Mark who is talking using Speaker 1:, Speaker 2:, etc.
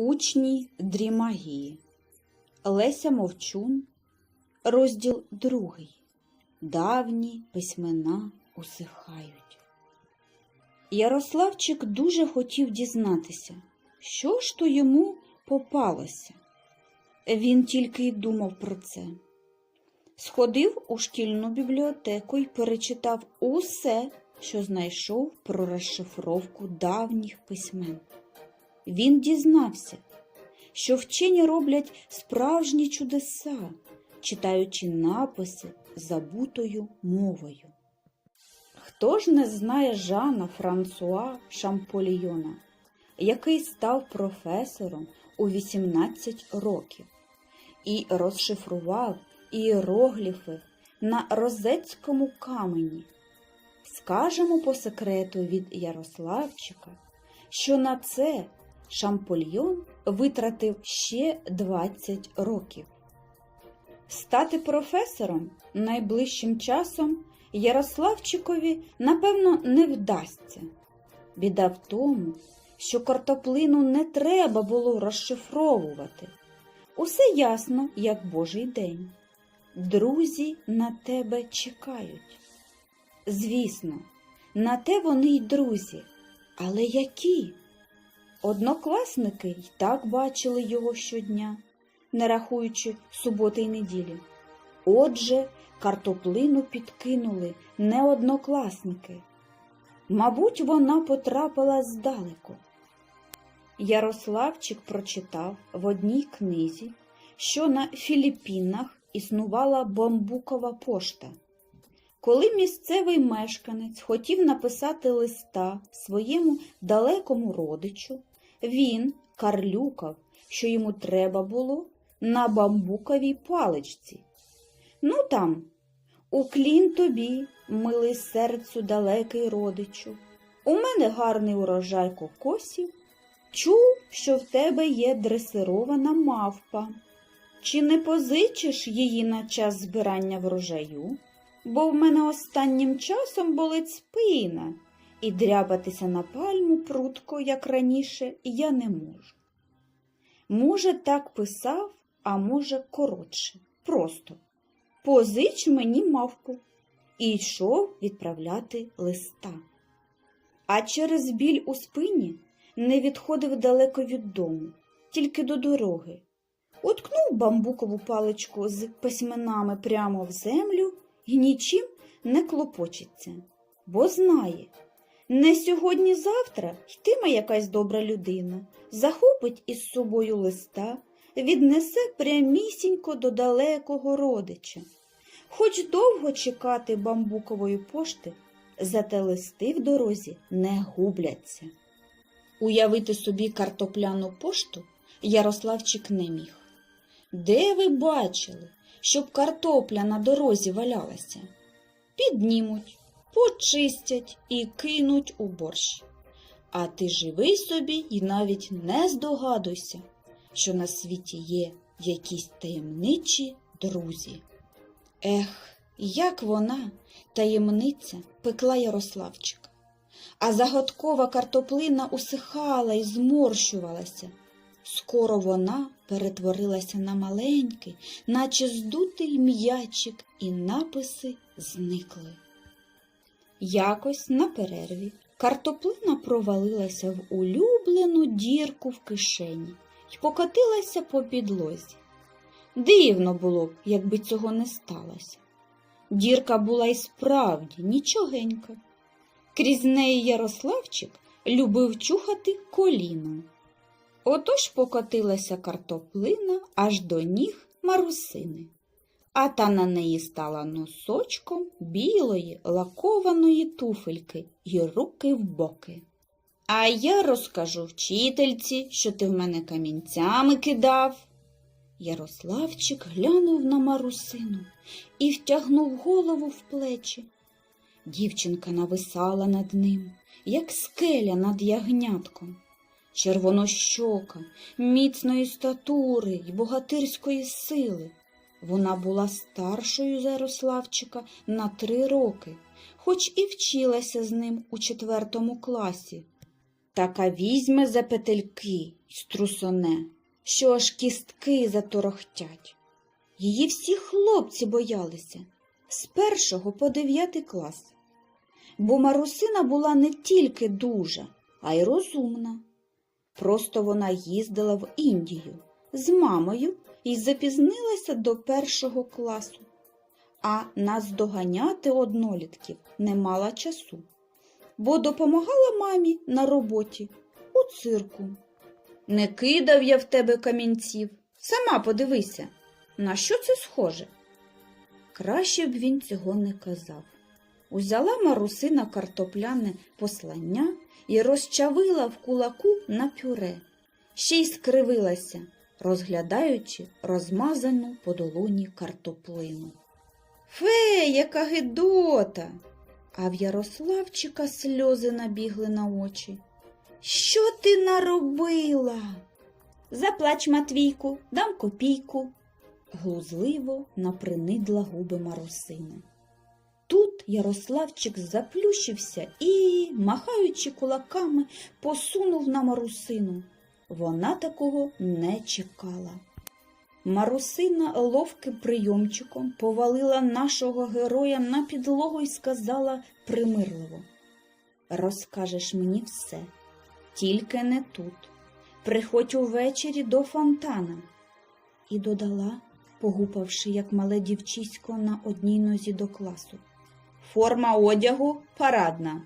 Speaker 1: Учні дрімагії. Леся Мовчун. Розділ другий. Давні письмена усихають. Ярославчик дуже хотів дізнатися, що ж то йому попалося. Він тільки й думав про це. Сходив у шкільну бібліотеку і перечитав усе, що знайшов про розшифровку давніх письмен. Він дізнався, що вчені роблять справжні чудеса, читаючи написи забутою мовою. Хто ж не знає Жана Франсуа Шамполійона, який став професором у 18 років і розшифрував іерогліфи на розецькому камені? Скажемо по секрету від Ярославчика, що на це Шампольйон витратив ще 20 років. Стати професором найближчим часом Ярославчикові, напевно, не вдасться. Біда в тому, що картоплину не треба було розшифровувати. Усе ясно, як божий день. Друзі на тебе чекають. Звісно, на те вони й друзі, але які? Однокласники й так бачили його щодня, не рахуючи суботи й неділі. Отже, картоплину підкинули не однокласники. Мабуть, вона потрапила здалеку. Ярославчик прочитав в одній книзі, що на Філіппінах існувала бамбукова пошта. Коли місцевий мешканець хотів написати листа своєму далекому родичу, він карлюкав, що йому треба було на бамбуковій паличці. Ну там, уклін тобі, милий серцю далекий родичу. У мене гарний урожай кокосів. Чув, що в тебе є дресирована мавпа. Чи не позичиш її на час збирання врожаю? Бо в мене останнім часом болить спина, і дряпатися на пальму прутко, як раніше, я не можу. Може, так писав, а може, коротше, просто позич мені мавку і йшов відправляти листа. А через біль у спині не відходив далеко від дому, тільки до дороги. Уткнув бамбукову паличку з письменами прямо в землю і нічим не клопочеться, бо знає, не сьогодні-завтра йтиме якась добра людина, захопить із собою листа, віднесе прямісінько до далекого родича. Хоч довго чекати бамбукової пошти, зате листи в дорозі не губляться. Уявити собі картопляну пошту Ярославчик не міг. Де ви бачили, щоб картопля на дорозі валялася? Піднімуть, почистять і кинуть у борщ. А ти живи собі і навіть не здогадуйся, що на світі є якісь таємничі друзі. Ех, як вона, таємниця, пекла Ярославчика, а загадкова картоплина усихала і зморщувалася. Скоро вона перетворилася на маленький, наче здутий м'ячик, і написи зникли. Якось на перерві картоплина провалилася в улюблену дірку в кишені і покотилася по підлозі. Дивно було б, якби цього не сталося. Дірка була й справді нічогенька. Крізь неї Ярославчик любив чухати коліном. Отож покотилася картоплина аж до ніг марусини, а та на неї стала носочком білої лакованої туфельки й руки в боки. А я розкажу вчительці, що ти в мене камінцями кидав. Ярославчик глянув на марусину і втягнув голову в плечі. Дівчинка нависала над ним, як скеля над ягнятком. Червонощока, міцної статури й богатирської сили. Вона була старшою Ярославчика на три роки, хоч і вчилася з ним у четвертому класі. така візьме за петельки й струсоне, що аж кістки заторохтять. Її всі хлопці боялися з першого по дев'ятий клас. Бо Марусина була не тільки дуже, а й розумна. Просто вона їздила в Індію з мамою і запізнилася до першого класу, а наздоганяти однолітків не мала часу, бо допомагала мамі на роботі у цирку. Не кидав я в тебе камінців, сама подивися, на що це схоже. Краще б він цього не казав. Узяла Марусина картопляне послання і розчавила в кулаку на пюре, ще й скривилася, розглядаючи розмазану по долоні картоплину. Фе, яка гидота! А в Ярославчика сльози набігли на очі. Що ти наробила? Заплач, Матвійку, дам копійку. Глузливо напринидла губи Марусина. Ярославчик заплющився і, махаючи кулаками, посунув на Марусину. Вона такого не чекала. Марусина ловким прийомчиком повалила нашого героя на підлогу і сказала примирливо Розкажеш мені все, тільки не тут. Приходь увечері до фонтана. І додала, погупавши, як мале дівчисько на одній нозі до класу. Форма одягу парадна.